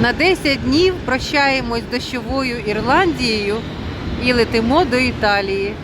На 10 днів прощаємось з дощовою Ірландією і летимо до Італії.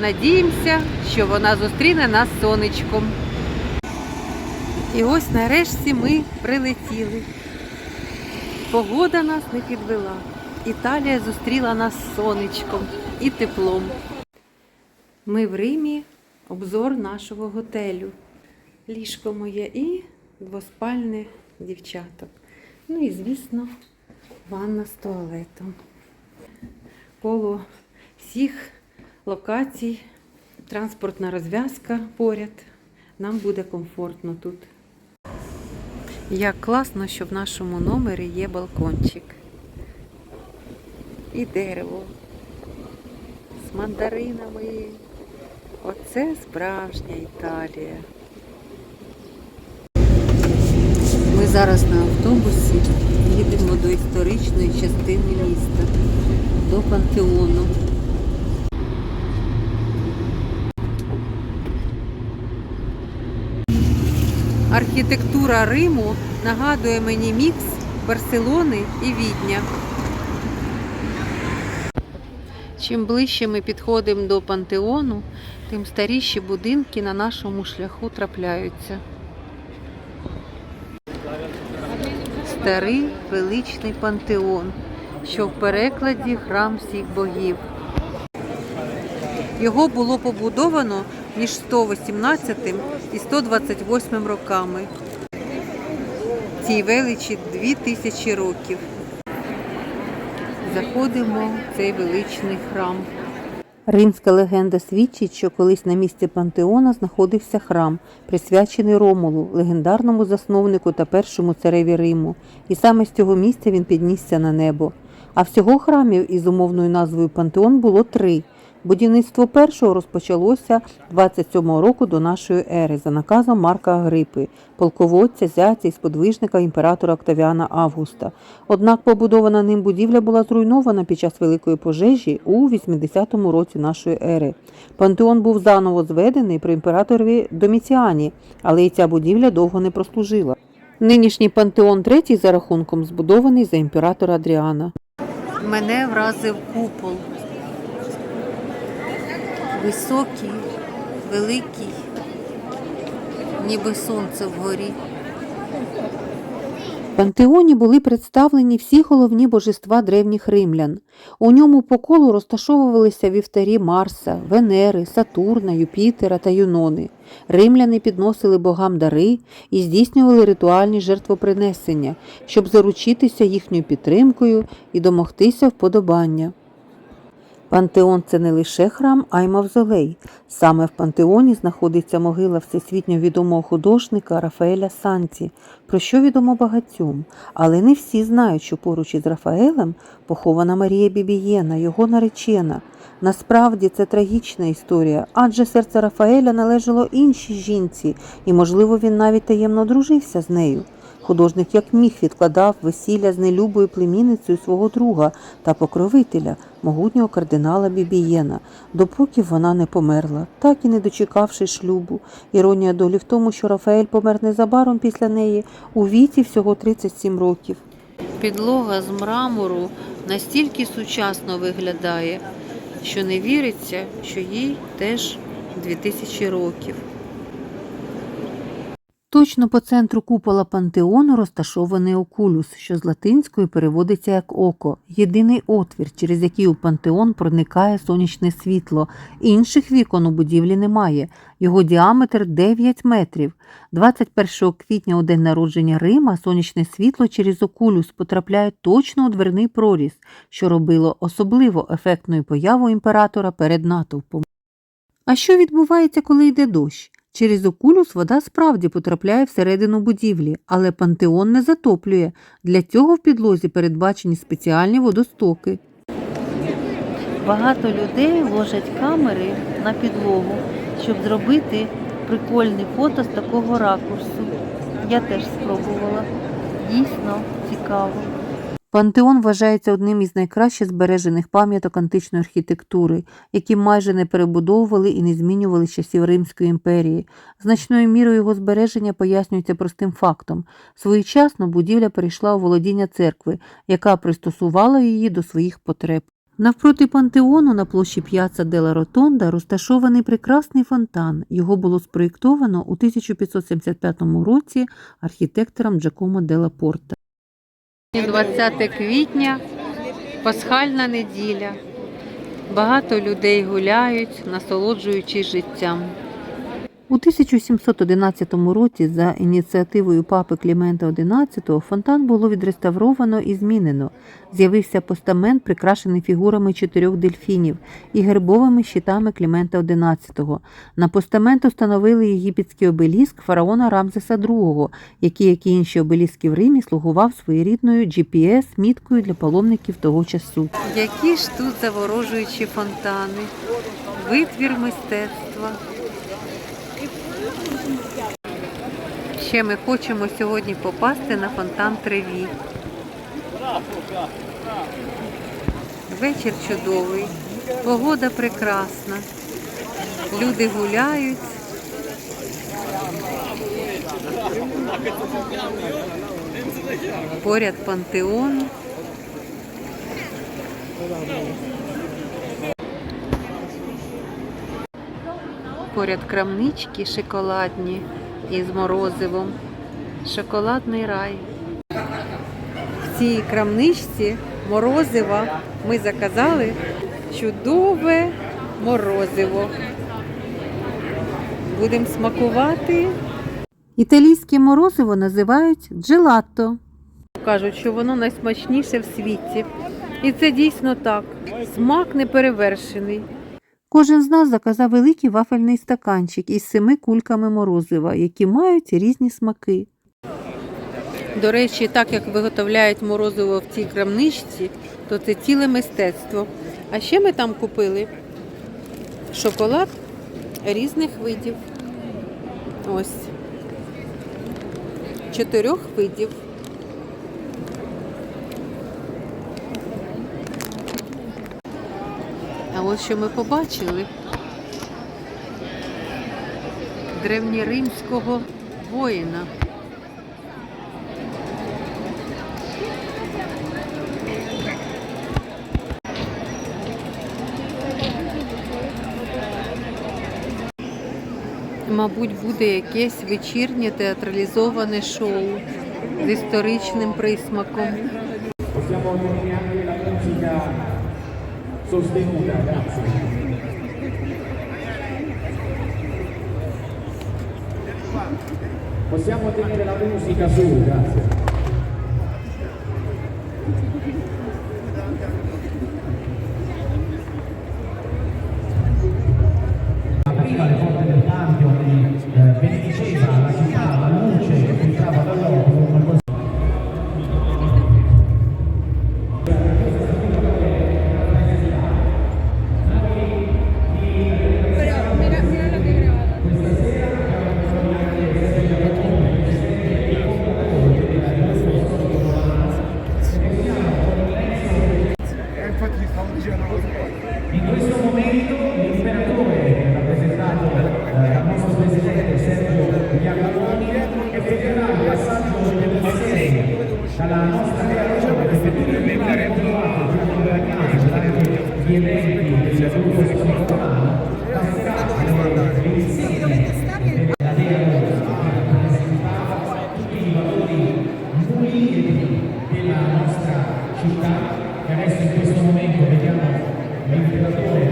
Надіємося, що вона зустріне нас сонечком. І ось нарешті ми прилетіли. Погода нас не підвела. Італія зустріла нас сонечком і теплом. Ми в Римі, обзор нашого готелю. Ліжко моє і двоспальне дівчаток. Ну і, звісно, ванна з туалетом. Коло всіх локацій, транспортна розв'язка поряд. Нам буде комфортно тут. Як класно, що в нашому номері є балкончик. І дерево з мандаринами. Оце справжня Італія. Ми зараз на автобусі їдемо до історичної частини міста, до пантеону. Архітектура Риму нагадує мені мікс Барселони і Відня. Чим ближче ми підходимо до пантеону, тим старіші будинки на нашому шляху трапляються. Старий величний пантеон, що в перекладі храм всіх богів. Його було побудовано між 118 і 128 роками. Цій величі 2000 років. Заходимо в цей величний храм. Римська легенда свідчить, що колись на місці пантеона знаходився храм, присвячений Ромулу, легендарному засновнику та першому цареві Риму, і саме з цього місця він піднісся на небо. А всього храмів із умовною назвою Пантеон було три. Будівництво першого розпочалося 27-го року до нашої ери за наказом Марка Агрипи, полководця, зятя і сподвижника імператора Октавіана Августа. Однак побудована ним будівля була зруйнована під час великої пожежі у 80-му році нашої ери. Пантеон був заново зведений при імператорові Доміціані, але і ця будівля довго не прослужила. Нинішній пантеон третій за рахунком збудований за імператора Адріана. Мене вразив купол. Високий, великий, ніби сонце вгорі. В пантеоні були представлені всі головні божества древніх римлян. У ньому по колу розташовувалися вівтарі Марса, Венери, Сатурна, Юпітера та Юнони. Римляни підносили богам дари і здійснювали ритуальні жертвопринесення, щоб заручитися їхньою підтримкою і домогтися вподобання. Пантеон це не лише храм, а й мавзолей. Саме в пантеоні знаходиться могила всесвітньо відомого художника Рафаеля Санті, про що відомо багатьом. Але не всі знають, що поруч із Рафаелем похована Марія Бібієна, його наречена. Насправді це трагічна історія, адже серце Рафаеля належало іншій жінці, і, можливо, він навіть таємно одружився з нею. Художник як міг відкладав весілля з нелюбою племінницею свого друга та покровителя, могутнього кардинала Бібієна, допоки вона не померла, так і не дочекавши шлюбу. Іронія долі в тому, що Рафаель помер незабаром після неї у віці всього 37 років. Підлога з мрамору настільки сучасно виглядає, що не віриться, що їй теж 2000 років. Точно по центру купола пантеону розташований окулюс, що з латинської переводиться як око, єдиний отвір, через який у пантеон проникає сонячне світло. Інших вікон у будівлі немає. Його діаметр 9 метрів. 21 квітня у день народження Рима сонячне світло через окулюс потрапляє точно у дверний проріз, що робило особливо ефектною появу імператора перед натовпом. А що відбувається, коли йде дощ? Через окулюс вода справді потрапляє всередину будівлі, але пантеон не затоплює. Для цього в підлозі передбачені спеціальні водостоки. Багато людей ложать камери на підлогу, щоб зробити прикольне фото з такого ракурсу. Я теж спробувала. Дійсно цікаво. Пантеон вважається одним із найкраще збережених пам'яток античної архітектури, які майже не перебудовували і не змінювали часів Римської імперії. Значною мірою його збереження пояснюється простим фактом. Своєчасно будівля перейшла у володіння церкви, яка пристосувала її до своїх потреб. Навпроти пантеону на площі П'яца Дела Ротонда розташований прекрасний фонтан. Його було спроєктовано у 1575 році архітектором Джакомо Делла Порта. 20 квітня, пасхальна неділя. Багато людей гуляють, насолоджуючись життям. У 1711 році за ініціативою папи Клімента XI фонтан було відреставровано і змінено. З'явився постамент, прикрашений фігурами чотирьох дельфінів і гербовими щитами Клімента XI. На постамент установили єгипетський обеліск фараона Рамзеса II, який, як і інші обеліски в Римі, слугував своєрідною GPS-міткою для паломників того часу. Які ж тут заворожуючі фонтани, витвір мистецтва. Ще ми хочемо сьогодні попасти на фонтан Треві. Вечір чудовий, погода прекрасна. Люди гуляють. Поряд пантеон. Поряд крамнички шоколадні із морозивом. Шоколадний рай. В цій крамничці морозива ми заказали чудове морозиво. Будемо смакувати. Італійське морозиво називають джелато. Кажуть, що воно найсмачніше в світі. І це дійсно так. Смак неперевершений. Кожен з нас заказав великий вафельний стаканчик із семи кульками морозива, які мають різні смаки. До речі, так як виготовляють морозиво в цій крамничці, то це ціле мистецтво. А ще ми там купили шоколад різних видів. Ось. Чотирьох видів. Ось що ми побачили. Древньоримського воїна. Мабуть, буде якесь вечірнє театралізоване шоу з історичним присмаком. Sostenuta, grazie. Possiamo tenere la musica su, grazie. la nostra reazione effettivamente ha trovato più moderati, cioè gli eventi del gruppo sportivo, la scatola dell'iniziativa la Dea tutti i valori muri della nostra città che adesso in questo momento vediamo l'imperatore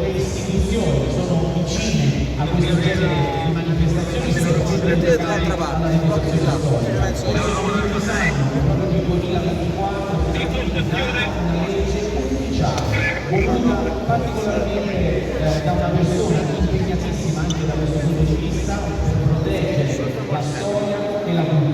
le istituzioni sono vicine a questo genere di manifestazioni se non prendete dall'altra parte penso che proprio nel 2024 una legge ufficiale voluta particolarmente eh, da una persona impegnatissima anche da questo punto di vista per proteggere la storia e la cultura.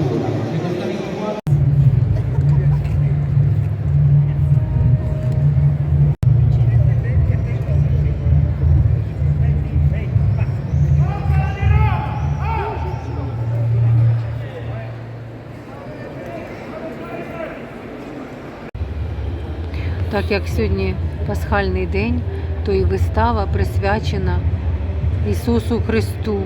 Так як сьогодні пасхальний день, то і вистава присвячена Ісусу Христу.